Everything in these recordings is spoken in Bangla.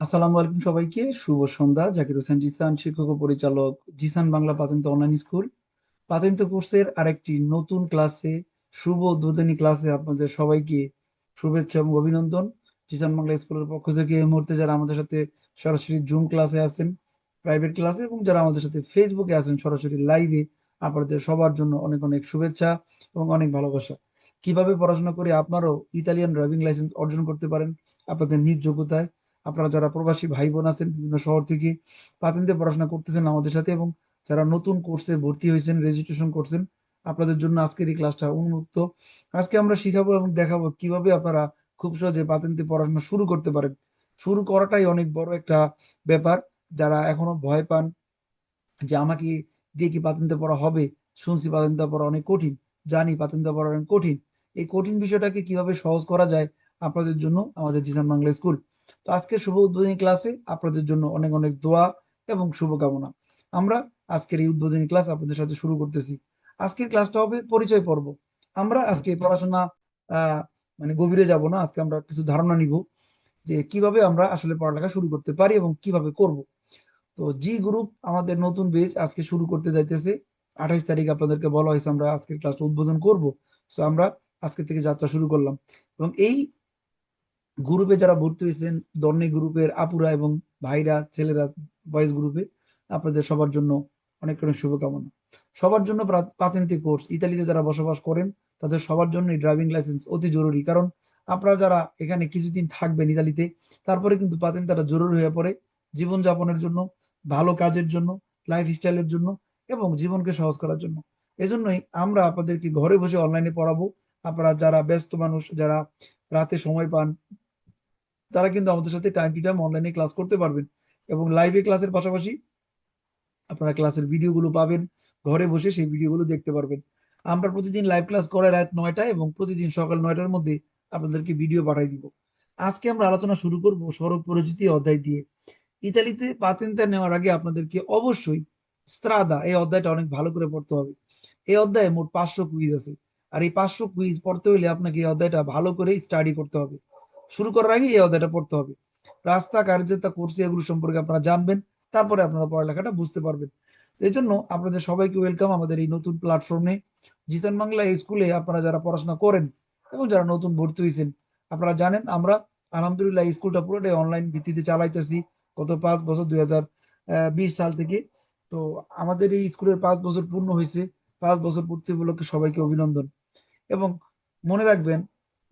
আসসালামু আলাইকুম সবাইকে। শুভ সন্ধ্যা। জাকির হোসেন জিসান, শিক্ষক ও পরিচালক, জিসান বাংলা পাতেন্ট অনলাইন স্কুল পাতেন্ট কোর্সের আরেকটি নতুন ক্লাসে শুভ উদ্বোধনী ক্লাসে আপনাদের সবাইকে শুভেচ্ছা এবং অভিনন্দন। জিসান বাংলা স্কুলের পক্ষ থেকে এই মুহূর্তে যারা আমাদের সাথে সরাসরি জুম ক্লাসে আছেন প্রাইভেট ক্লাসে এবং যারা আমাদের সাথে ফেসবুকে আছেন, সরাসরি লাইভে আপনাদের সবার জন্য অনেক অনেক শুভেচ্ছা এবং অনেক ভালোবাসা। কীভাবে পড়াশোনা করে আপনারাও ইতালিয়ান ড্রাইভিং লাইসেন্স অর্জন করতে পারেন আপনাদের নিজ যোগ্যতায় আপনারা যারা প্রবাসী ভাই বোন আছেন বিভিন্ন শহর থেকে পাতেন্তে পড়াশোনা করতেছেন আমাদের সাথে এবং যারা নতুন কোর্সে ভর্তি হয়েছেন রেজিস্ট্রেশন করছেন, আপনাদের জন্য আজকের এই ক্লাসটা উন্মুক্ত। আজকে আমরা শিখাবো এবং দেখাবো কীভাবে আপনারা খুব সহজে পাতেন্তে পড়াশোনা শুরু করতে পারেন। শুরু করাটাই অনেক বড় একটা ব্যাপার। যারা এখনও ভয় পান যে আমাকে দিয়ে কি পাতেন্তে পড়া হবে, শুনছি পাতেন্তে পড়া অনেক কঠিন, জানি পাতেন্তে পড়া অনেক কঠিন, এই কঠিন বিষয়টাকে কীভাবে সহজ করা যায় আপনাদের জন্য আমাদের জিসান বাংলা স্কুল। তো আজকে শুভ উদ্বোধনী ক্লাসে আপনাদের জন্য অনেক অনেক দোয়া এবং শুভকামনা। আমরা আজকের এই উদ্বোধনী ক্লাস আপনাদের সাথে শুরু করতেছি। আজকের ক্লাসটা হবে পরিচয় পর্ব। আমরা আজকে পড়াশোনা মানে গভীরে যাব না, আজকে আমরা কিছু ধারণা নিব যে কীভাবে আমরা আসলে পড়ালেখা শুরু করতে পারি এবং কীভাবে করব। তো জি গ্রুপ আমাদের নতুন বেচ আজকে শুরু করতে যাইতেছে। আঠাইশ তারিখ আপনাদেরকে বলা হয়েছে আমরা আজকের ক্লাসটা উদ্বোধন করব। সো আমরা আজকে থেকে যাত্রা শুরু করলাম। এবং এই গ্রুপে যারা ভর্তি হয়েছেন, দর্নি গ্রুপের আপুরা এবং ভাইরা, ছেলেরা বয়েজ গ্রুপে আপনাদের সবার জন্য অনেক অনেক শুভকামনা। সবার জন্য পাতেন্তি কোর্স ইতালিতে যারা বসবাস করেন, তাদের সবার জন্য ড্রাইভিং লাইসেন্স অতি জরুরি। কারণ আপনারা যারা এখানে কিছুদিন থাকবেন ইতালিতে, তারপরে কিন্তু পাতেন তারা জরুরি হয়ে পড়ে জীবনযাপনের জন্য, ভালো কাজের জন্য লাইফ স্টাইলের জন্য এবং জীবনকে সহজ করার জন্য। এজন্যই আমরা আপনাদেরকে ঘরে বসে অনলাইনে পড়াবো। আপনারা যারা ব্যস্ত মানুষ, যারা রাতে সময় পান তারা কিন্তু আমাদের সাথে টাইম টু টাইম অনলাইনে ক্লাস করতে পারবেন। এবং লাইভে ক্লাসের পাশাপাশি আপনারা ক্লাসের ভিডিওগুলো পাবেন। ঘরে বসে সেই ভিডিওগুলো দেখতে পারবেন। আমরা প্রতিদিন লাইভ ক্লাস করে রাত নয়টায় এবং প্রতিদিন সকাল নয়টার মধ্যে আপনাদেরকে ভিডিও পাঠাই দিব। আজকে আমরা আলোচনা শুরু করব সড়ক পরিচিতি অধ্যায় দিয়ে। ইতালিতে পাতেন্তা নেওয়ার আগে আপনাদেরকে অবশ্যই স্ত্রাদা এই অধ্যায়টা অনেক ভালো করে পড়তে হবে। এই অধ্যায়ে মোট পাঁচশো কুইজ আছে। আর এই পাঁচশো কুইজ পড়তে হলে আপনাকে এই অধ্যায়টা ভালো করে স্টাডি করতে হবে। শুরু করার আগে এই অধ্যায়টা পড়তে হবে। রাস্তা, কার্যতা, কোর্সে এগুলো সম্পর্কে আপনারা জানবেন, তারপরে আপনারা পড়ালেখাটা বুঝতে পারবেন। এই জন্য আপনাদের সবাইকে ওয়েলকাম আমাদের এই নতুন প্ল্যাটফর্মে জিতান বাংলা স্কুলে আপনারা যারা পড়াশোনা করেন এবং যারা নতুন ভর্তি হয়েছেন, আপনারা জানেন আমরা আলহামদুলিল্লাহ স্কুলটা পুরোটাই অনলাইন ভিত্তিতে চালাইতেছি গত পাঁচ বছর দুই হাজার বিশ সাল থেকে। তো আমাদের এই স্কুলের পাঁচ বছর পূর্ণ হয়েছে, পাঁচ বছর পূর্তি উপলক্ষে সবাইকে অভিনন্দন। এবং মনে রাখবেন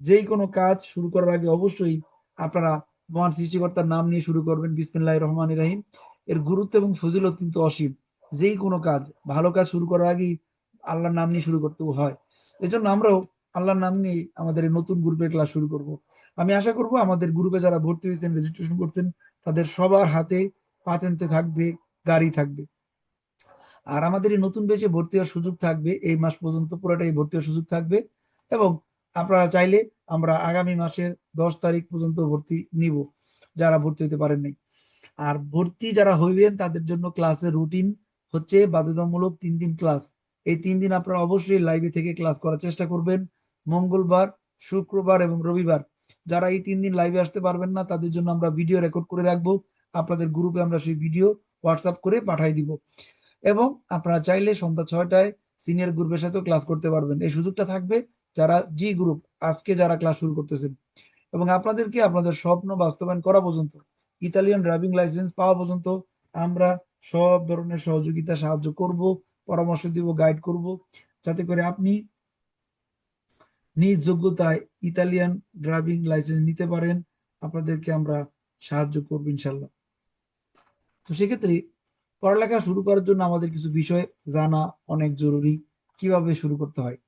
যেই কোনো কাজ শুরু করার আগে অবশ্যই আপনারা মহান সৃষ্টিকর্তার নাম নিয়ে শুরু করবেন। বিসমিল্লাহ রহমান রাহিম। এর গুরুত্ব এবং ফজিলত কিন্তু অসীম। যেই কোনো কাজ, ভালো কাজ শুরু করার আগেই আল্লাহর নাম নিয়ে শুরু করতে হয়। এজন্য আমরাও আল্লাহর নাম নিয়ে আমাদের এই নতুন গ্রুপের ক্লাস শুরু করব। আমি আশা করব আমাদের গ্রুপে যারা ভর্তি হয়েছেন রেজিস্ট্রেশন করছেন, তাদের সবার হাতে পাতেন্তে থাকবে, গাড়ি থাকবে। আর আমাদের এই নতুন বেচে ভর্তি হওয়ার সুযোগ থাকবে। এই মাস পর্যন্ত পুরোটাই ভর্তি হওয়ার সুযোগ থাকবে। এবং আপনারা চাইলে আমরা আগামী মাসের দশ তারিখ পর্যন্ত ভর্তি নিব, যারা ভর্তি হতে পারেন নাই। আর ভর্তি যারা হইবেন, তাদের জন্য ক্লাসের রুটিন হচ্ছে বাধ্যতামূলক তিন দিন ক্লাস। এই তিন দিন আপনারা অবশ্যই লাইভে থেকে ক্লাস করার চেষ্টা করবেন। মঙ্গলবার, শুক্রবার এবং রবিবার। যারা এই তিন দিন লাইভে আসতে পারবেন না, তাদের জন্য আমরা ভিডিও রেকর্ড করে রাখব। আপনাদের গ্রুপে আমরা সেই ভিডিও হোয়াটসঅ্যাপ করে পাঠাই দিব। এবং আপনারা চাইলে সন্ধ্যা ছয়টায় সিনিয়র গ্রুপের সাথেও ক্লাস করতে পারবেন। এই সুযোগটা থাকবে যারা জি গ্রুপ আজকে যারা ক্লাস শুরু করতেছেন এবং আপনাদেরকে আপনাদের স্বপ্ন বাস্তবায়ন করা পর্যন্ত ইতালিয়ান ড্রাইভিং লাইসেন্স পাওয়া পর্যন্ত, আমরা সব ধরনের সহযোগিতা সাহায্য করব, পরামর্শ দিব গাইড করব, যাতে করে আপনি নিজ যোগ্যতায় ইতালিয়ান ড্রাইভিং লাইসেন্স নিতে পারেন। আপনাদেরকে আমরা সাহায্য করব ইনশাল্লাহ তো সেক্ষেত্রে পড়ালেখা শুরু করার জন্য আমাদের কিছু বিষয় জানা অনেক জরুরি, কীভাবে শুরু করতে হয়?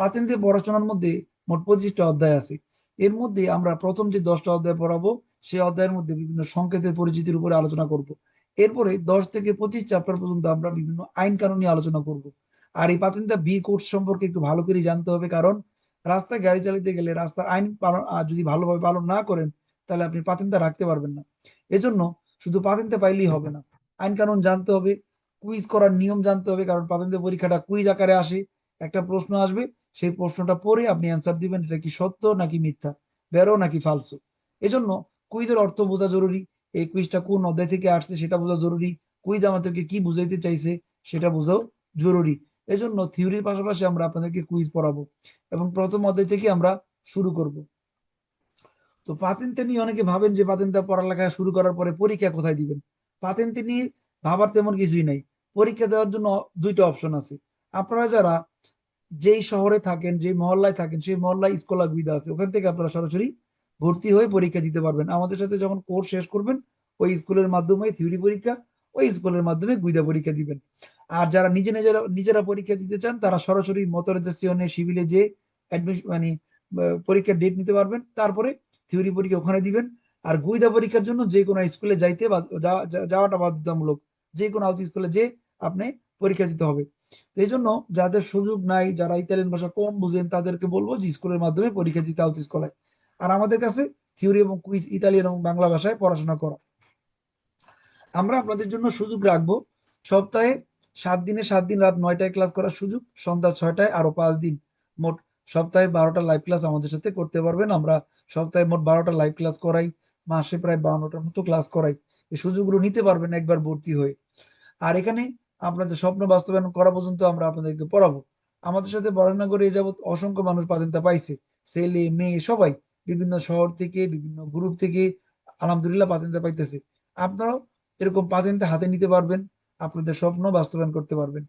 পাতেন্তে পড়াশোনার মধ্যে মোট পঁচিশটা অধ্যায় আছে এর মধ্যে আমরা প্রথম যে দশটা অধ্যায় পড়াবো সেই অধ্যায়ের মধ্যে বিভিন্ন সংকেতের পরিচিতির উপরে আলোচনা করব। এরপরে দশ থেকে পঁচিশ চ্যাপ্টার পর্যন্ত আমরা বিভিন্ন আইন কানুন আলোচনা করব। আর এই পাতেন্তা বি কোর্স সম্পর্কে একটু ভালো করে জানতে হবে, কারণ রাস্তায় গাড়ি চালাতে গেলে রাস্তার আইন পালন যদি ভালোভাবে পালন না করেন, তাহলে আপনি পাতেন্তা রাখতে পারবেন না এজন্য শুধু পাতেন্তে পাইলেই হবে না আইন কানুন জানতে হবে কুইজ করার নিয়ম জানতে হবে, কারণ পাতেন্তে পরীক্ষাটা কুইজ আকারে আসে একটা প্রশ্ন আসবে সেই প্রশ্নটা পড়ে আপনি অ্যান্সার দিবেন, এটা কি সত্য নাকি মিথ্যা? বেরো নাকি ফালসো এজন্য কুইজের অর্থ বোঝা জরুরি। এই কুইজটা কোন অধ্যায় থেকে আসছে সেটা বোঝা জরুরি। কুইজ আমাদেরকে কি বুঝাইতে চাইছে সেটা বোঝাও জরুরি। এজন্য থিওরির পাশাপাশি আমরা আপনাদেরকে কুইজ পড়াবো এবং প্রথম অধ্যায় থেকে আমরা শুরু করব। তো পাতেন্তে নিয়ে অনেকে ভাবেন যে পাতেন্তে পড়ালেখা শুরু করার পরে পরীক্ষা কোথায় দিবেন? পাতেন্তে নিয়ে ভাবার তেমন কিছুই নাই। পরীক্ষা দেওয়ার জন্য দুইটা অপশন আছে। আপনারা যারা যেই শহরে থাকেন যে মহল্লায় থাকেন, সেই মহল্লায় স্কলার সুবিধা আছে। ওখান থেকে আপনারা সরাসরি ভর্তি হয়ে পরীক্ষা দিতে পারবেন। আমাদের সাথে যখন কোর্স শেষ করবেন, ওই স্কুলের মাধ্যমে থিওরি পরীক্ষা, ওই স্কুলের মাধ্যমে গুইদা পরীক্ষা দিবেন। আর যারা নিজে নিজেরা নিজেরা পরীক্ষা দিতে চান, তারা সরাসরি মতরাইজেশনে সিভিলে যে অ্যাডমিশন মানে পরীক্ষার ডেট নিতে পারবেন। তারপরে থিওরি পরীক্ষা ওখানে দিবেন। আর গুইদা পরীক্ষার জন্য যে কোনো স্কুলে যাইতে যাওয়াটা বাধ্যতামূলক। যে কোনো আউট স্কুলে যে আপনি পরীক্ষা দিতে হবে। এই জন্য যাদের সুযোগ নাই, যারা ইতালিয়ান ভাষা কম বুঝেন, তাদেরকে বলব যে স্কুলের মাধ্যমে পরীক্ষা দিতে আউট স্কুলে আর আমাদের কাছে থিওরি এবং কুইজ ইতালিয়ান এবং বাংলা ভাষায় পড়াশোনা করা। আমরা আপনাদের জন্য সুযোগ রাখব। সপ্তাহে সাত দিনে সাত দিন রাত নয়টায় ক্লাস করার সুযোগ, সন্ধ্যা ছয়টায় আরও পাঁচ দিন। মোট সপ্তাহে বারোটা লাইভ ক্লাস আমাদের সাথে করতে পারবেন। আমরা সপ্তাহে মোট বারোটা লাইভ ক্লাস করাই, মাসে প্রায় বাউন্নটার মতো ক্লাস করাই। এই সুযোগগুলো নিতে পারবেন একবার ভর্তি হয়ে। আর এখানে আপনাদের স্বপ্ন বাস্তবায়ন করা পর্যন্ত আমরা আপনাদেরকে পড়াবো। আমাদের সাথে পড়াশোনা করে এ যাবৎ অসংখ্য মানুষ পাতেনটা পাইছে। ছেলে, মেয়ে, সবাই বিভিন্ন শহর থেকে, বিভিন্ন গ্রুপ থেকে আলহামদুলিল্লাহ পাতেনটা পাইতেছে। আপনারাও এরকম পাতেনটা হাতে নিতে পারবেন, আপনাদের স্বপ্ন বাস্তবায়ন করতে পারবেন।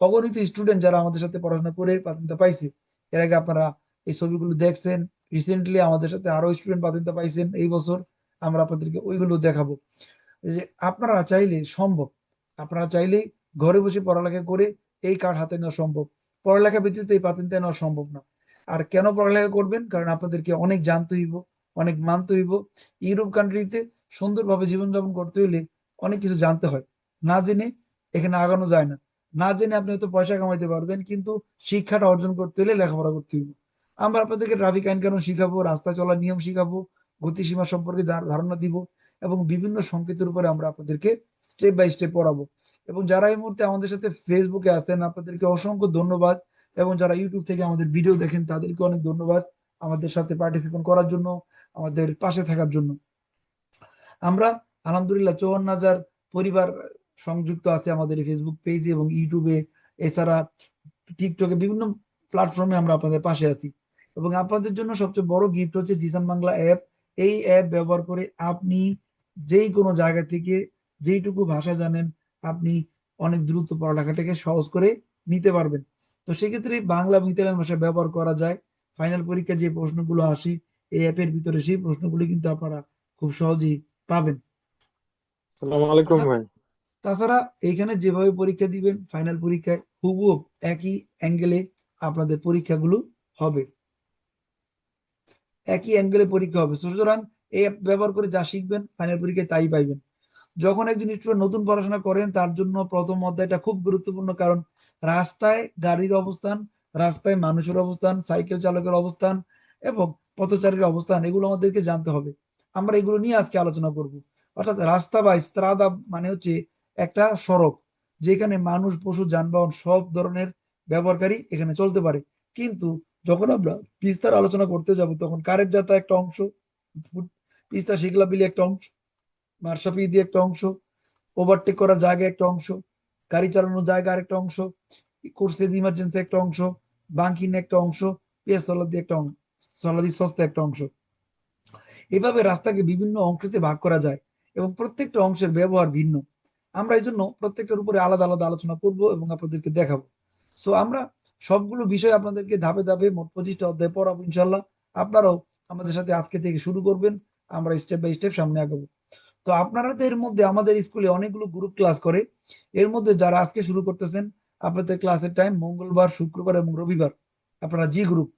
অগণিত স্টুডেন্ট যারা আমাদের সাথে পড়াশোনা করে পাতেনটা পাইছে, এর আগে আপনারা এই ছবিগুলো দেখছেন। রিসেন্টলি আমাদের সাথে আরও স্টুডেন্ট পাতেনটা পাইছেন এই বছর। আমরা আপনাদেরকে ওইগুলো দেখাবো। যে আপনারা চাইলে সম্ভব, আপনারা চাইলে ঘরে বসে পড়ালেখা করে এই কার্ড হাতে নেওয়া সম্ভব। পড়ালেখা ব্যতীত এই পাতেনটা নেওয়া সম্ভব না। আর কেন পড়ালেখা করবেন? কারণ আপনাদেরকে অনেক জানতে হইব, অনেক মানতে হইব। ইউরোপ কান্ট্রিতে সুন্দরভাবে জীবনযাপন করতে হইলে অনেক কিছু জানতে হয়। না জেনে এখানে আগানো যায় না। না জেনে আপনি হয়তো পয়সা কামাইতে পারবেন, কিন্তু শিক্ষাটা অর্জন করতে হলে লেখাপড়া করতে হইব। আমরা আপনাদেরকে ট্রাফিক আইন কানুন শিখাবো, রাস্তা চলার নিয়ম শিখাবো, গতিসীমা সম্পর্কে ধারণা দিব, এবং বিভিন্ন সংকেতের উপরে আমরা আপনাদেরকে স্টেপ বাই স্টেপ পড়াবো। এবং যারা এই মুহূর্তে আমাদের সাথে ফেসবুকে আছেন, আপনাদেরকে অসংখ্য ধন্যবাদ। এবং যারা ইউটিউব থেকে আমাদের ভিডিও দেখেন, তাদেরকে অনেক ধন্যবাদ আমাদের সাথে পার্টিসিপেট করার জন্য, আমাদের পাশে থাকার জন্য। আমরা আলহামদুলিল্লাহ চৌহান্ন হাজার পরিবার সংযুক্ত আছে আমাদের ফেসবুক পেজে এবং ইউটিউবে এছাড়া টিকটকে বিভিন্ন প্ল্যাটফর্মে আমরা আপনাদের পাশে আছি। এবং আপনাদের জন্য সবচেয়ে বড় গিফট হচ্ছে জিসান বাংলা অ্যাপ এই অ্যাপ ব্যবহার করে আপনি যেই কোনো জায়গা থেকে যেইটুকু ভাষা জানেন আপনি অনেক দ্রুত পড়ালেখাটাকে সহজ করে নিতে পারবেন। তো সেক্ষেত্রে বাংলা এবং ইতালিয়ান ভাষা ব্যবহার করা যায়। ফাইনাল পরীক্ষা যে প্রশ্নগুলো আসে এই অ্যাপের ভিতরে সেই প্রশ্নগুলি কিন্তু আপনারা খুব সহজেই পাবেন। তাছাড়া এখানে যেভাবে পরীক্ষা দিবেন ফাইনাল পরীক্ষায় হুবহুব একই অ্যাঙ্গেলে আপনাদের পরীক্ষাগুলো হবে। একই অ্যাঙ্গেলে পরীক্ষা হবে। সুতরাং এই অ্যাপ ব্যবহার করে যা শিখবেন ফাইনাল পরীক্ষায় তাই পাইবেন। যখন একজন স্টুডেন্ট নতুন পড়াশোনা করেন, তার জন্য প্রথম অধ্যায়টা খুব গুরুত্বপূর্ণ কারণ রাস্তায় গাড়ির অবস্থান, রাস্তায় মানুষের অবস্থান, সাইকেল চালকের অবস্থান এবং পথচারীর অবস্থান, এগুলো আমাদেরকে জানতে হবে। আমরা এগুলো নিয়ে আজকে আলোচনা করব। অর্থাৎ রাস্তা বা স্ত্রাদা মানে হচ্ছে একটা সড়ক, যেখানে মানুষ, পশু, যানবাহন সব ধরনের ব্যবহারকারী এখানে চলতে পারে। কিন্তু যখন আমরা পিস্তার আলোচনা করতে যাব, তখন কারের যাত্রা একটা অংশ পিস্তা শিকলা বিলি একটা অংশ মার্শাপি দিয়ে একটা অংশ ওভারটেক করার জায়গা একটা অংশ, গাড়ি চালানোর জায়গা আরেকটা অংশ কোর্সের ইমার্জেন্সি একটা অংশ বাঙ্কিন একটা অংশ, পেঁয়াজ সলাদি একটা অংশ, সলাদি সস্তা একটা অংশ। এভাবে রাস্তাকে বিভিন্ন অংশতে ভাগ করা যায় এবং প্রত্যেকটা অংশের ব্যবহার ভিন্ন। আমরা এই জন্য প্রত্যেকটার উপরে আলাদা আলাদা আলোচনা করব এবং আপনাদেরকে দেখাবো। সো আমরা সবগুলো বিষয় আপনাদেরকে ধাপে ধাপে মোট পঁচিশটা অধ্যায় পড়াবো ইনশাল্লাহ আপনারাও আমাদের সাথে আজকে থেকে শুরু করবেন। আমরা স্টেপ বাই স্টেপ সামনে আগাবো। তো আপনাদের মধ্যে আমাদের স্কুলে অনেকগুলো গ্রুপ ক্লাস করে। এর মধ্যে যারা আজকে শুরু করতেছেন, আপনাদের ক্লাসের টাইম মঙ্গলবার, শুক্রবার এবং রবিবার আপনারা জি গ্রুপ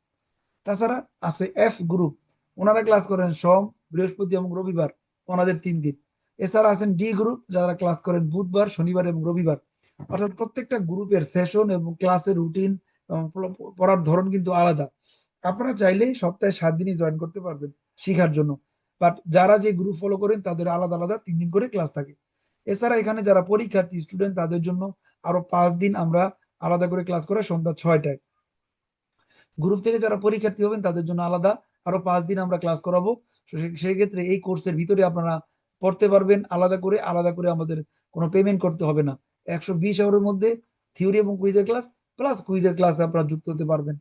তাছাড়া আছে এফ গ্রুপ ওনারা ক্লাস করেন সোম, বৃহস্পতি এবং রবিবার, ওনাদের তিন দিন। এছাড়া আছেন ডি গ্রুপ যারা ক্লাস করেন বুধবার, শনিবার এবং রবিবার। অর্থাৎ প্রত্যেকটা গ্রুপের সেশন এবং ক্লাসের রুটিন পড়ার ধরন কিন্তু আলাদা। আপনারা চাইলে সপ্তাহে সাত দিনই জয়েন করতে পারবেন শিখার জন্য। বাট যারা যে গ্রুপ ফলো করেন, তাদের আলাদা আলাদা তিন দিন করে ক্লাস থাকে। এছাড়া এখানে যারা পরীক্ষার্থী স্টুডেন্ট তাদের জন্য আরও পাঁচ দিন আমরা আলাদা করে ক্লাস করে সন্ধ্যা ছয়টায়। গ্রুপ থেকে যারা পরীক্ষার্থী হবেন, তাদের জন্য আলাদা আরও পাঁচ দিন আমরা ক্লাস করাবো। সেক্ষেত্রে এই কোর্সের ভিতরে আপনারা পড়তে পারবেন আলাদা করে আলাদা করে আমাদের কোনো পেমেন্ট করতে হবে না। একশো বিশ আওয়ারের মধ্যে থিওরি এবং কুইজের ক্লাস প্লাস কুইজের ক্লাসে আপনারা যুক্ত হতে পারবেন।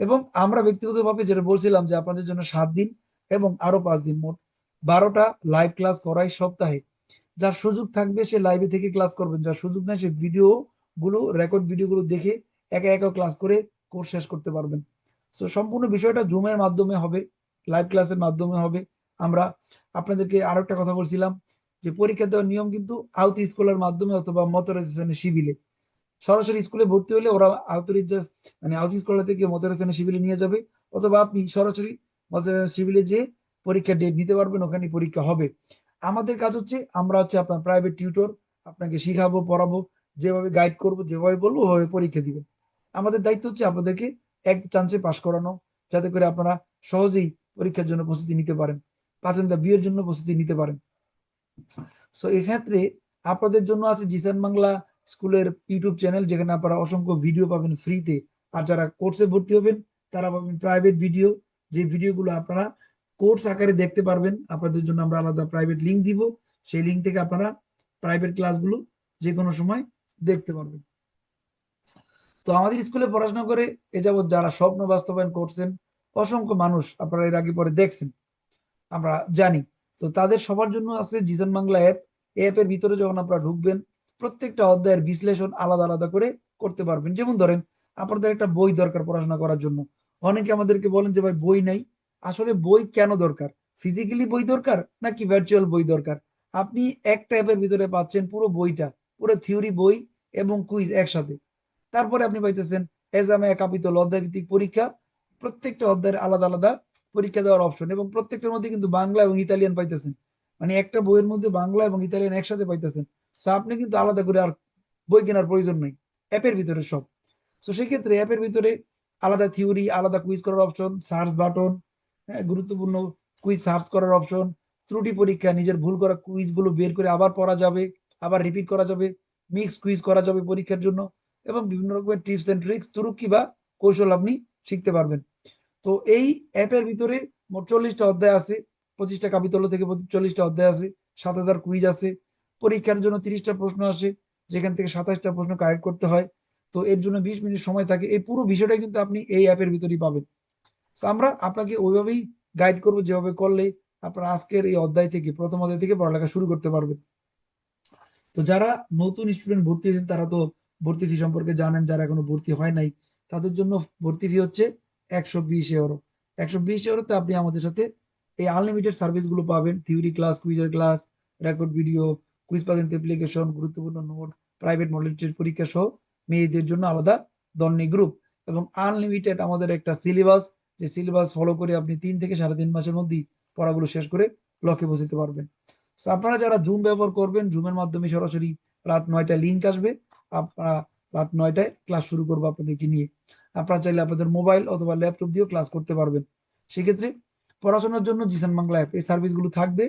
এবং আমরা ব্যক্তিগতভাবে যেটা বলছিলাম যে আপনাদের জন্য সাত দিন এবং আরও পাঁচ দিন মোট। বারোটা লাইভ ক্লাস করাই সপ্তাহে। যার সুযোগ থাকবে সে লাইভে থেকে ক্লাস করবেন। যার সুযোগ নেই সে ভিডিও গুলো রেকর্ড ভিডিওগুলো দেখে একা একা ক্লাস করে কোর্স শেষ করতে পারবেন। সো সম্পূর্ণ বিষয়টা জুমের মাধ্যমে হবে লাইভ ক্লাসের মাধ্যমে হবে। আমরা আপনাদেরকে আরও একটা কথা বলছিলাম যে পরীক্ষা দেওয়ার নিয়ম কিন্তু আউট স্কুলের মাধ্যমে অথবা মতরাইজেশনের শিবিলে সরাসরি স্কুলে ভর্তি হলে ওরা আউটরিজ মানে আউট স্কুলের থেকে মতরাইজেশনের শিবিলে নিয়ে যাবে। অথবা আপনি সরাসরি মতরাইজেশন শিবিলে যে পরীক্ষা ডেট নিতে পারবেন ওখানে পরীক্ষা হবে। আমাদের কাজ হচ্ছে, আমরা হচ্ছে আপনার প্রাইভেট টিউটর আপনাকে শিখাবো, পড়াবো, যেভাবে গাইড করব, যেভাবে বলব, ওভাবে পরীক্ষা দিবেন। আমাদের দায়িত্ব হচ্ছে আপনাদেরকে এক চান্সে পাশ করানো, যাতে করে আপনারা সহজেই পরীক্ষার জন্য প্রস্তুতি নিতে পারেন পাতেন্দা বিয়ের জন্য প্রস্তুতি নিতে পারেন। সো এক্ষেত্রে আপনাদের জন্য আছে জিসান বাংলা স্কুলের ইউটিউব চ্যানেল, যেখানে আপনারা অসংখ্য ভিডিও পাবেন ফ্রিতে আর যারা কোর্সে ভর্তি হবেন, তারা পাবেন প্রাইভেট ভিডিও যে ভিডিওগুলো আপনারা কোর্স আকারে দেখতে পারবেন। আপনাদের জন্য আমরা আলাদা প্রাইভেট লিঙ্ক দিব। সেই লিঙ্ক থেকে আপনারা প্রাইভেট ক্লাসগুলো যে কোনো সময় দেখতে পারবেন। তো আমাদের স্কুলে পড়াশোনা করে এ যাবৎ যারা স্বপ্ন বাস্তবায়ন করছেন, অসংখ্য মানুষ আপনারা এর আগে পরে দেখছেন, আমরা জানি। তো তাদের সবার জন্য আছে জিসান বাংলা অ্যাপ এই অ্যাপের ভিতরে যখন আপনারা ঢুকবেন, প্রত্যেকটা অধ্যায়ের বিশ্লেষণ আলাদা আলাদা করে করতে পারবেন। যেমন ধরেন, আপনাদের একটা বই দরকার পড়াশোনা করার জন্য। অনেকে আমাদেরকে বলেন যে, ভাই, বই নাই। আসলে বই কেন দরকার? ফিজিক্যালি বই দরকার নাকি ভার্চুয়াল বই দরকার? আপনি একটা অ্যাপের ভিতরে পাচ্ছেন পুরো বইটা, পুরো থিওরি বই এবং কুইজ একসাথে। তারপরে আপনি পাইতেছেন এজামে কাপিতল অধ্যায় ভিত্তিক পরীক্ষা, প্রত্যেকটা অধ্যায়ের আলাদা আলাদা পরীক্ষা দেওয়ার অপশন এবং প্রত্যেকটার মধ্যে কিন্তু বাংলা এবং ইতালিয়ান পাইতেছেন। মানে একটা বইয়ের মধ্যে বাংলা এবং ইতালিয়ান একসাথে পাইতেছেন। সো আপনি কিন্তু আলাদা করে আর বই কেনার প্রয়োজন নেই। অ্যাপের ভিতরে সব। তো সেক্ষেত্রে অ্যাপের ভিতরে আলাদা থিওরি আলাদা কুইজ করার অপশন সার্চ বাটন গুরুত্বপূর্ণ কুইজ সার্চ করার অপশন ত্রুটি পরীক্ষা, নিজের ভুল করা কুইজগুলো বের করে আবার পড়া যাবে, আবার রিপিট করা যাবে মিক্স কুইজ করা যাবে পরীক্ষার জন্য এবং বিভিন্ন রকমের টিপস এন্ড ট্রিক্স তুরুকি বা কৌশল আপনি শিখতে পারবেন। তো এই অ্যাপের ভিতরে মোট চল্লিশটা অধ্যায় আছে, পঁচিশটা কাবিতল থেকে চল্লিশটা অধ্যায় আছে, সাত হাজার কুইজ আছে, পরীক্ষার জন্য তিরিশটা প্রশ্ন আসে, যেখান থেকে সাতাশটা প্রশ্ন কালেক্ট করতে হয়। তো এর জন্য বিশ মিনিট সময় থাকে, এই পুরো বিষয়টা কিন্তু আপনি এই অ্যাপের ভিতরেই পাবেন। তো আমরা আপনাকে ওইভাবেই গাইড করব, যেভাবে করলে আপনারা আজকের এই অধ্যায় থেকে, প্রথম অধ্যায় থেকে পড়ালেখা শুরু করতে পারবেন। তো যারা নতুন স্টুডেন্ট ভর্তি হয়েছেন, তারা তো ভর্তি ফি সম্পর্কে জানেন, যারা এখনও ভর্তি হয় নাই, তাদের জন্য ভর্তি ফি হচ্ছে একশো বিশ ইউরো একশো বিশ ইউরোতে আপনি আমাদের সাথে এই আনলিমিটেড সার্ভিসগুলো পাবেন থিওরি ক্লাস কুইজের ক্লাস রেকর্ড ভিডিও কুইজ পাবেন অ্যাপ্লিকেশন গুরুত্বপূর্ণ নোট প্রাইভেট মডেল পরীক্ষা সহ মেয়েদের জন্য আলাদা দন্নি গ্রুপ এবং আনলিমিটেড আমাদের একটা সিলেবাস যে সিলেবাস ফলো করে আপনি তিন থেকে সাড়ে তিন মাসের মধ্যেই পড়াগুলো শেষ করে লক্ষ্যে পৌঁছতে পারবেন। তো আপনারা যারা জুম ব্যবহার করবেন জুমের মাধ্যমে সরাসরি রাত নয়টায় লিঙ্ক আসবে। আপনারা রাত নয়টায় ক্লাস শুরু করব আপনাদেরকে নিয়ে। আপনারা চাইলে আপনাদের মোবাইল অথবা ল্যাপটপ দিয়েও ক্লাস করতে পারবেন। সেক্ষেত্রে পড়াশোনার জন্য জিসান বাংলা অ্যাপ এই সার্ভিসগুলো থাকবে।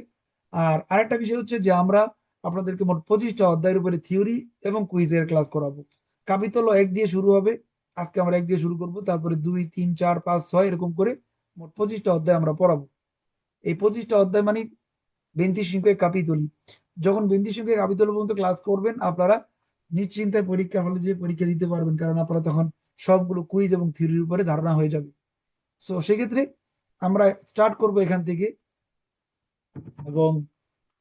আর আরেকটা বিষয় হচ্ছে যে আমরা আপনাদেরকে মোট পঁচিশটা অধ্যায়ের উপরে থিওরি এবং কুইজের ক্লাস করাবো। কাবিতল এক দিয়ে শুরু হবে। আজকে আমরা এক দিয়ে শুরু করব, তারপরে দুই, তিন, চার, পাঁচ, ছয়, এরকম করে মোট পঁচিশটা অধ্যায় আমরা পড়াবো। এই পঁচিশটা অধ্যায় মানে বেন্তি সংখ্যায় কাপিতলি যখন বেন্তি সংখ্যায় কাপিতল পর্যন্ত ক্লাস করবেন, আপনারা নিশ্চিন্তায় পরীক্ষা হলে যে পরীক্ষা দিতে পারবেন, কারণ আপনারা তখন সবগুলো কুইজ এবং থিওরির উপরে ধারণা হয়ে যাবে। সো সেক্ষেত্রে আমরা স্টার্ট করব এখান থেকে। এবং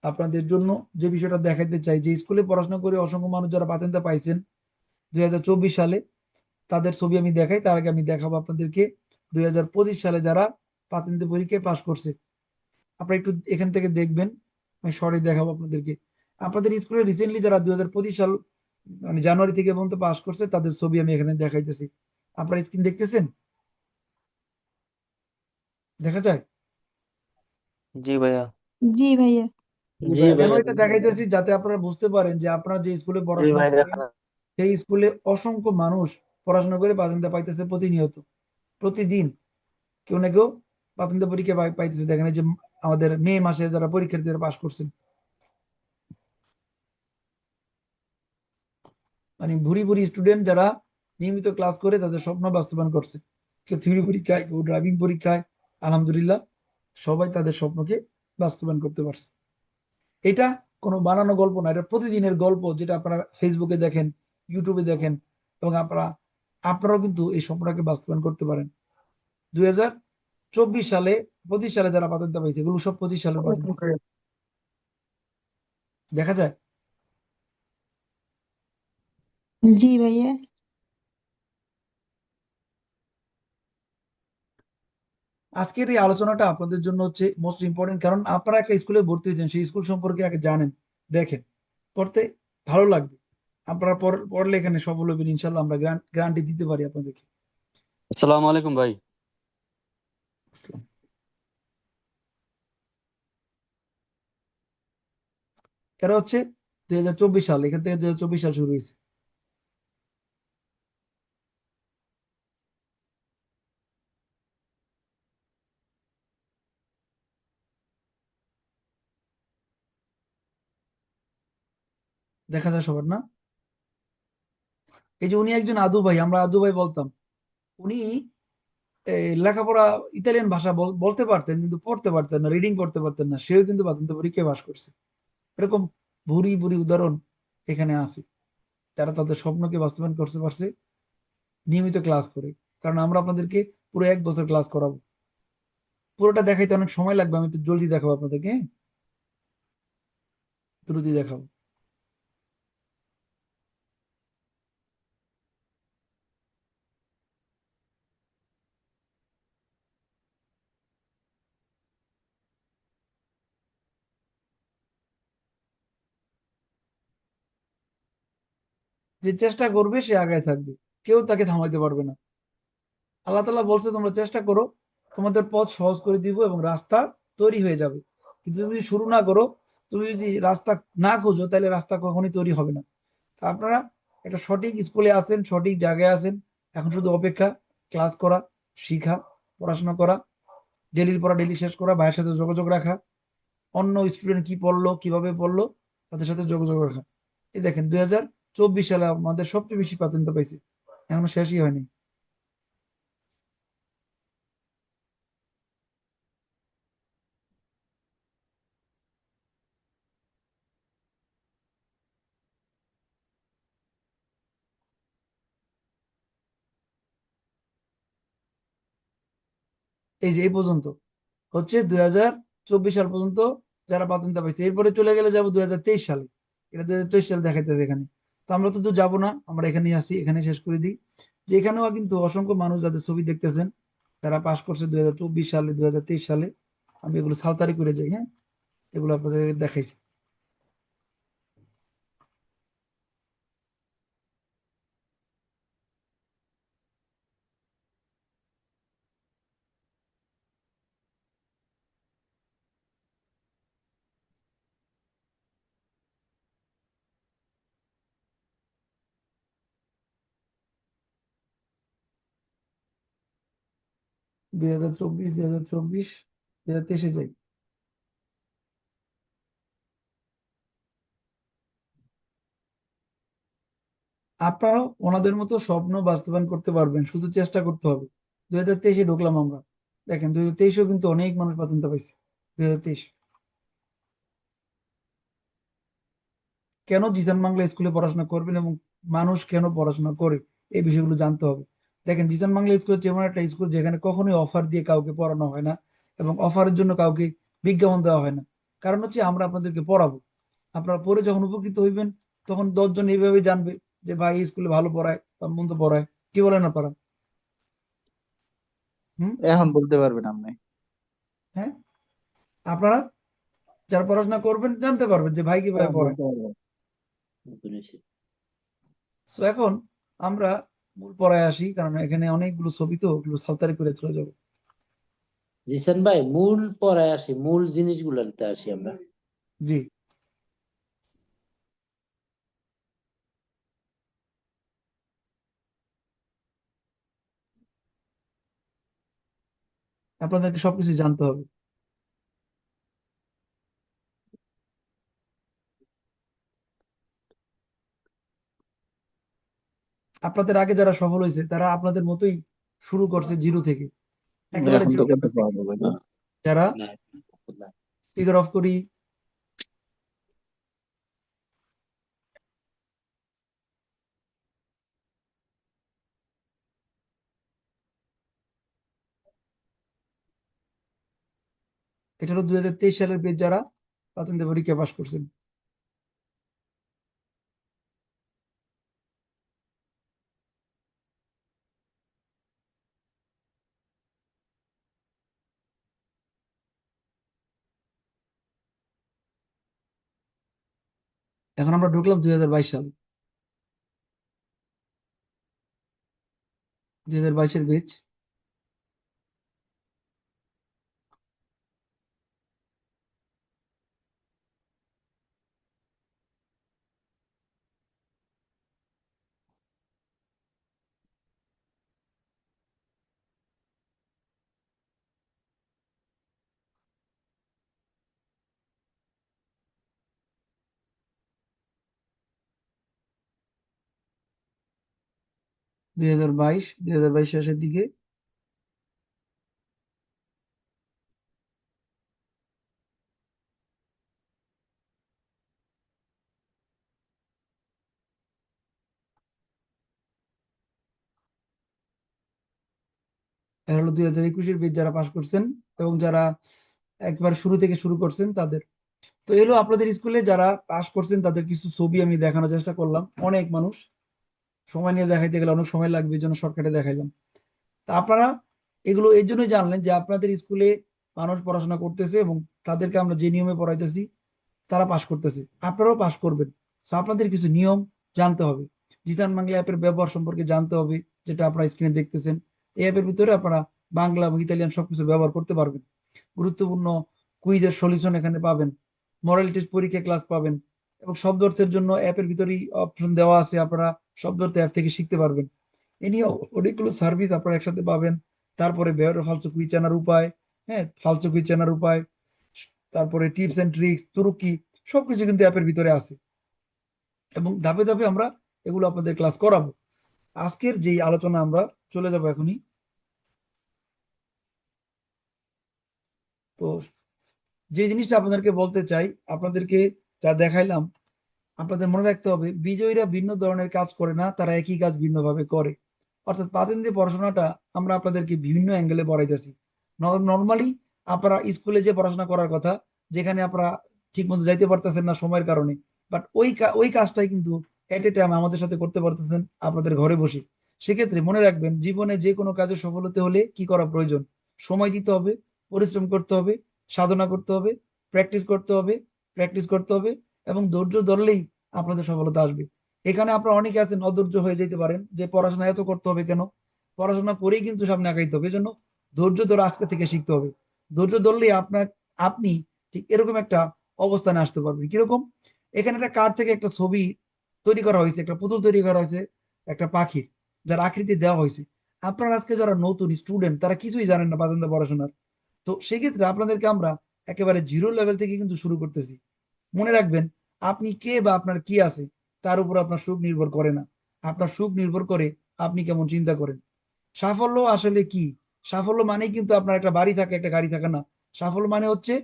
আপনাদের জন্য যে বিষয়টা দেখাতে চাই, যে স্কুলে পড়াশোনা করে অসংখ্য মানুষ যারা পাতেন্তা পাইছেন, দুই হাজার চব্বিশ সালে তাদের ছবি আমি দেখাই তার আগে আমি দেখাবো আপনাদেরকে দুই হাজার পঁচিশ সালে যারা পাতেন্তে পরীক্ষায় পাশ করছে। আপনারা একটু এখান থেকে দেখবেন আমি শর্টে দেখাবো আপনাদেরকে। আপনাদের স্কুলে রিসেন্টলি যারা দুই সাল মানে জানুয়ারি থেকে পর্যন্ত পাস করছে তাদের ছবি আমি এখানে দেখাইতেছি। আপনারা স্ক্রিন দেখতেছেন? দেখা যায়? জি ভাইয়া। জি ভাইয়া। জি কেন ভাইয়া, এটা দেখাইতেছি যাতে আপনারা বুঝতে পারেন যে আপনারা যে স্কুলে পড়াশোনা দেখা সেই স্কুলে অসংখ্য মানুষ পড়াশোনা করে পাতেন্তা পাইতেছে প্রতিনিয়ত, প্রতিদিন। কেউ না কেউ পাতেন্তা পরীক্ষা পাইতেছে। দেখেন যে আমাদের মে মাসে যারা পরীক্ষার্থীরা পাশ করছেন। মানে ভুরি ভুরি স্টুডেন্ট যারা নিয়মিত ক্লাস করে তাদের স্বপ্ন বাস্তবায়ন করছে। কেউ থিওরি পরীক্ষায়, কেউ ড্রাইভিং পরীক্ষায়, আলহামদুলিল্লাহ, সবাই তাদের স্বপ্নকে বাস্তবায়ন করতে পারছে। এটা কোনো বানানো গল্প না, এটা প্রতিদিনের গল্প, যেটা আপনারা ফেসবুকে দেখেন ইউটিউবে দেখেন, এবং আপনারা আপনারাও কিন্তু এই স্বপ্নটাকে বাস্তবায়ন করতে পারেন। দুই হাজার চব্বিশ সালে পঁচিশ সালে যারা পাতেন্ট পাইছে এগুলো সব পঁচিশ patent। দেখা যায়? জি ভাইয়া। আজকের এই আলোচনাটা আপনাদের জন্য হচ্ছে মোস্ট ইম্পর্টেন্ট কারণ আপনারা একটা স্কুলে ভর্তি হয়েছেন সেই স্কুল সম্পর্কে আগে জানেন দেখেন। পড়তে ভালো লাগবে। আপনারা পড়লে এখানে সফল হবেন ইনশাল্লাহ আমরা গ্যারান্টি দিতে পারি আপনাদেরকে। আসসালামু আলাইকুম ভাই। এটা হচ্ছে দুই হাজার চব্বিশ সাল এখান থেকে দুই হাজার চব্বিশ সাল শুরু হয়েছে। দেখা যায় সবার না? এই যে উনি একজন আদু ভাই, আমরা আদু ভাই বলতাম, উনি লেখাপড়া ইতালিয়ান ভাষা বলতে পারতেন কিন্তু পড়তে পারতেন না রিডিং করতে পারতেন না, সেও কিন্তু পরীক্ষায় পাশ করছে? এরকম ভুরি ভুরি উদাহরণ এখানে আছে। তারা তাদের স্বপ্নকে বাস্তবায়ন করতে পারছে, নিয়মিত ক্লাস করে। কারণ আমরা আপনাদেরকে পুরো এক বছর ক্লাস করাবো। পুরোটা দেখাইতে অনেক সময় লাগবে, আমি একটু জলদি দেখাবো আপনাদেরকে হ্যাঁ? দেখাবো। যে চেষ্টা করবে সে আগায় থাকবে। কেউ তাকে থামাইতে পারবে না। আল্লাহ তালা বলছে, তোমরা চেষ্টা করো, তোমাদের পথ সহজ করে দিব এবং রাস্তা তৈরি হয়ে যাবে। কিন্তু তুমি যদি শুরু না করো, তুমি যদি রাস্তা না খোঁজো, তাহলে রাস্তা কখনোই তৈরি হবে না। তা আপনারা একটা সঠিক স্কুলে আছেন, সঠিক জায়গায় আছেন, এখন শুধু অপেক্ষা, ক্লাস করা, শিখা, পড়াশোনা করা, ডেলির পড়া ডেলি শেষ করা, ভাইয়ের সাথে যোগাযোগ রাখা, অন্য স্টুডেন্ট কি পড়ল, কীভাবে পড়ল, তাদের সাথে যোগাযোগ রাখা। এই দেখেন, দুই হাজার চব্বিশ সালে আমাদের সবচেয়ে বেশি পাতেন্ট পাইছে। এখনও শেষই হয়নি। এই যে, এই পর্যন্ত। হচ্ছে দুই হাজার চব্বিশ সাল পর্যন্ত যারা পাতেন্ট পাইছে, এরপরে চলে গেলে যাব দুই হাজার তেইশ সালে। এটা দুই হাজার তেইশ সালে দেখাইতেছে এখানে। তো আমরা তো যাব না, আমরা এখানে আসি এখানে শেষ করে দিই। যে এখানেও কিন্তু অসংখ্য মানুষ যাদের ছবি দেখতেছেন, তারা পাশ করছে দুই সালে দুই সালে। আমি এগুলো সালতারি করে যাই হ্যাঁ? এগুলো আপনাদের দেখাইছি। দুই হাজার চব্বিশ, দুই হাজার চব্বিশ, দুই হাজার তেইশে যাই। আপনারাও ওনাদের মতো স্বপ্ন বাস্তবায়ন করতে পারবেন, শুধু চেষ্টা করতে হবে। দুই হাজার তেইশে ঢুকলাম আমরা। দেখেন, দুই হাজার তেইশেও কিন্তু অনেক মানুষ পাতেন্ট পাইছে, দুই হাজার তেইশ। কেন জিসান বাংলা স্কুলে পড়াশোনা করবেন এবং মানুষ কেন পড়াশোনা করে? এই বিষয়গুলো জানতে হবে। দেখেন জিসান বাংলা স্কুল হচ্ছে এমন একটা স্কুল যেখানে কখনোই অফার দিয়ে কাউকে পড়ানো হয় না এবং অফারের জন্য কাউকে বিজ্ঞাপন দেওয়া হয় না। কারণ হচ্ছে আমরা আপনাদেরকে পড়াবো। আপনারা পড়ে যখন উপকৃত হইবেন তখন দশজন এইভাবে জানবে যে ভাই এই স্কুলে ভালো পড়ায় বা মন্দ পড়ায়। কি বলেন আপনারা? এখন বলতে পারবেন আপনি। হ্যাঁ? আপনারা যারা পড়াশোনা করবেন জানতে পারবেন যে ভাই কীভাবে হ্যাঁ, পড়ায়? তো এখন আমরা মূল পড়ায় আসি কারণ এখানে অনেকগুলো ছবি তো ওগুলো সালতারি করে চলে যাব জিসান ভাই মূল পড়ায় আসি মূল জিনিসগুলোতে আসি আমরা। জি। আপনাদেরকে সবকিছু জানতে হবে। আপনাদের আগে যারা সফল হয়েছে তারা আপনাদের মতোই শুরু করছে জিরো থেকে। একেবারে যারা ফিগার অফ করি। এটা হলো দুই সালের পেজ যারা প্রাথমিক পরীক্ষা পাশ করছেন। এখন আমরা ঢুকলাম দুই হাজার বাইশ সাল। দুই হাজার বাইশের বেচ দুই হাজার বাইশ, দুই হাজার বাইশ শেষের দিকে। এর হলো দুই হাজার একুশের বেচ যারা পাশ করছেন এবং যারা একবার শুরু থেকে শুরু করছেন তাদের। তো এলো আপনাদের স্কুলে যারা পাশ করছেন তাদের কিছু ছবি আমি দেখানোর চেষ্টা করলাম। অনেক মানুষ। সময় নিয়ে দেখাইতে গেলে অনেক সময় লাগবে জন্য শর্টকাটে দেখাইলাম। তা আপনারা এগুলো, এই জন্যই জানলেন যে আপনাদের স্কুলে মানুষ পড়াশোনা করতেছে এবং তাদেরকে আমরা যে নিয়মে পড়াইতেছি, তারা পাশ করতেছে। আপনারাও পাশ করবেন। তো আপনাদের কিছু নিয়ম জানতে হবে। জিসান বাংলা অ্যাপের ব্যবহার সম্পর্কে জানতে হবে, যেটা আপনারা স্ক্রিনে দেখতেছেন। এই অ্যাপের ভিতরে আপনারা বাংলা এবং ইতালিয়ান সবকিছু ব্যবহার করতে পারবেন। গুরুত্বপূর্ণ কুইজের সলিউশন এখানে পাবেন। মডেল টেস্ট পরীক্ষা ক্লাস পাবেন। এবং শব্দ অর্থের জন্য অ্যাপের ভিতরেই অপশন দেওয়া আছে। আপনারা শব্দ অর্থ অ্যাপ থেকে শিখতে পারবেন। এ নিয়ে অনেকগুলো সার্ভিস আপনারা একসাথে পাবেন। তারপরে ব্যবহার ফালতু কুইজ জানার উপায় হ্যাঁ ফালতু কুইজ জানার উপায়, তারপরে টিপস এন্ড ট্রিক্স তুরুকি, সবকিছু কিন্তু অ্যাপের ভিতরে আছে। এবং ধাপে ধাপে আমরা এগুলো আপনাদের ক্লাস করাবো। আজকের যেই আলোচনা আমরা চলে যাব এখনই। তো যে জিনিসটা আপনাদেরকে বলতে চাই, আপনাদেরকে যা দেখাইলাম আপনাদের মনে রাখতে হবে, বিজয়ীরা ভিন্ন ধরনের কাজ করে না, তারা একই কাজ ভিন্নভাবে করে। অর্থাৎ দিয়ে পড়াশোনাটা আমরা আপনাদেরকে বিভিন্ন অ্যাঙ্গেলে পড়াইতেছি। নর্মালি আপনারা স্কুলে যে পড়াশোনা করার কথা, যেখানে আপনারা ঠিক মতো যাইতে পারতেছেন না সময়ের কারণে বাট ওই ওই কাজটাই কিন্তু এট এ টাইম আমাদের সাথে করতে পারতেছেন আপনাদের ঘরে বসে। সেক্ষেত্রে মনে রাখবেন, জীবনে যে কোনো কাজে সফল হতে হলে কি করা প্রয়োজন? সময় দিতে হবে, পরিশ্রম করতে হবে, সাধনা করতে হবে প্র্যাকটিস করতে হবে প্র্যাকটিস করতে হবে, এবং ধৈর্য ধরলেই আপনাদের সফলতা আসবে। এখানে আপনারা অনেকে আছেন, অধৈর্য হয়ে যেতে পারেন, যে পড়াশোনা এত করতে হবে কেন? পড়াশোনা করেই কিন্তু সামনে আগাইতে হবে। এজন্য ধৈর্য ধরে আজকে থেকে শিখতে হবে। ধৈর্য ধরলেই আপনার, আপনি ঠিক এরকম একটা অবস্থানে আসতে পারবেন। কীরকম? এখানে একটা কার্ড থেকে একটা ছবি তৈরি করা হয়েছে, একটা পুতুল তৈরি করা হয়েছে, একটা পাখির, যার আকৃতি দেওয়া হয়েছে। আপনারা আজকে যারা নতুন স্টুডেন্ট তারা কিছুই জানেন না বাজান্দা পড়াশোনার। তো সেক্ষেত্রে আপনাদেরকে আমরা একেবারে জিরো লেভেল থেকে কিন্তু শুরু করতেছি। মনে রাখবেন আপনি কে বা আপনার কি আছে, তার উপর আপনার সুখ নির্ভর করে না। আপনার সুখ নির্ভর করে আপনি কেমন চিন্তা করেন। সাফল্য আসলে কি? সাফল্য মানেই কিন্তু আপনার একটা বাড়ি থাকে, একটা গাড়ি থাকে না। সাফল্য মানে হচ্ছে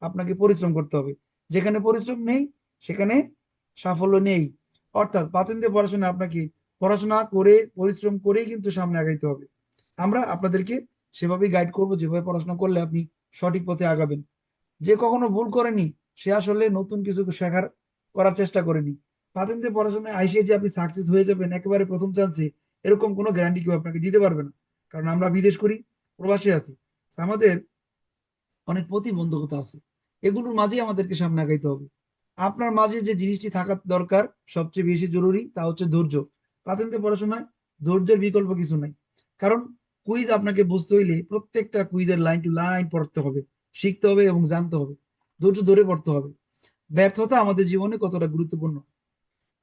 আপনাকে পরিশ্রম করতে হবে। যেখানে পরিশ্রম নেই, সেখানে সাফল্য নেই। অর্থাৎ পাতেন দিয়ে পড়াশোনা আপনাকে পড়াশোনা করে, পরিশ্রম করেই কিন্তু সামনে আগাইতে হবে। আমরা আপনাদেরকে সেভাবেই গাইড করব, যেভাবে পড়াশোনা করলে আপনি সঠিক পথে আগাবেন। যে কখনো ভুল করেনি, সে আসলে নতুন কিছু শেখার করার চেষ্টা করেনি। পাতেন দিয়ে পড়াশোনায় আইসে যে আপনি সাকসেস হয়ে যাবেন, একেবারে প্রথম চান্সে এরকম কোনো গ্যারান্টি কেউ আপনাকে দিতে পারবে না। কারণ আমরা বিদেশ করি, প্রবাসে আছি। আমাদের অনেক প্রতিবন্ধকতা আছে। এগুলোর মাঝেই আমাদেরকে সামনে আগাইতে হবে। আপনার মাঝে যে জিনিসটি থাকার দরকার, সবচেয়ে বেশি জরুরি, তা হচ্ছে ধৈর্য। প্রাথমিক পড়াশোনায় ধৈর্যের বিকল্প কিছু নাই। কারণ কুইজ আপনাকে বুঝতে হইলে প্রত্যেকটা কুইজের লাইন টু লাইন পড়তে হবে, শিখতে হবে এবং জানতে হবে। ধৈর্য ধরে পড়তে হবে। ব্যর্থতা আমাদের জীবনে কতটা গুরুত্বপূর্ণ?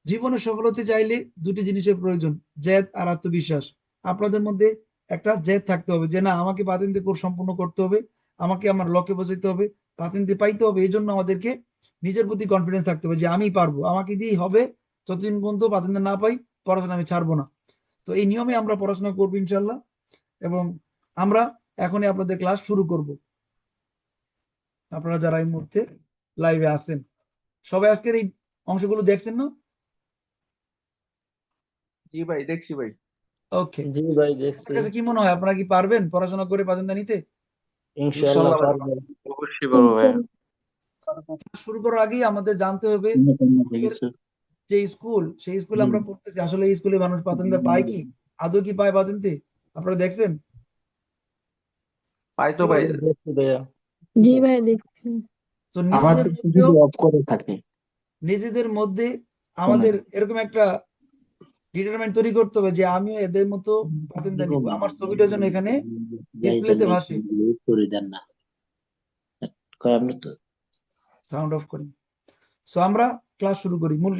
জীবনে সফল হতে চাইলে দুটি জিনিসের প্রয়োজন, জেদ আর আত্মবিশ্বাস। আপনাদের মধ্যে একটা জেদ থাকতে হবে যে, না, আমাকে পাতেন্তে কোর্স সম্পূর্ণ করতে হবে, আমাকে আমার লক্ষ্যে পৌঁছাতে হবে পাতেন্তে পাইতে হবে। এই জন্য আমাদেরকে নিজের প্রতি কনফিডেন্স থাকতে হবে যে, আমি পারব, আমাকে দিয়েই হবে। যতদিন পর্যন্ত পাতেন্তে না পাই, পড়াশোনা আমি ছাড়বো না। তো এই নিয়মে আমরা পড়াশোনা করব ইনশাল্লাহ এবং আমরা এখনই আপনাদের ক্লাস শুরু করব। আপনারা যারা এই মুহূর্তে লাইভে আছেন সবাই আজকের এই অংশগুলো দেখছেন না? জি ভাই দেখছি ভাই। ওকে জি ভাই দেখছি। আপনার কাছে কি মনে হয়? আপনারা কি পারবেন পড়াশোনা করে নিতে? ইনশাআল্লাহ ইনশাআল্লাহ পারব। অবশ্যই বলব ভাইয়া। শুরু করার আগেই আমাদের জানতে হবে যে স্কুল সেই স্কুলে আমরা পড়তেছি। আসলে এই স্কুলে মানুষ পায় কি? আদৌ কি পায় পাতেন্তে আপনারা দেখছেন? পাই তো ভাই জি ভাইয়া দেখছি। তো নিজেদের মধ্যেও অফ করে থাকে। নিজেদের মধ্যে আমাদের এরকম একটা ডিটারমেন্ট তৈরি করতে হবে যে আমিও এদের মতো নিব। আমার ছবিটা যেন এখানে ডিসপ্লেতে ভাসে। করে দেন না। আপনি তো সাউন্ড অফ করি। সো আমরা ক্লাস শুরু করি মূল ক্লাস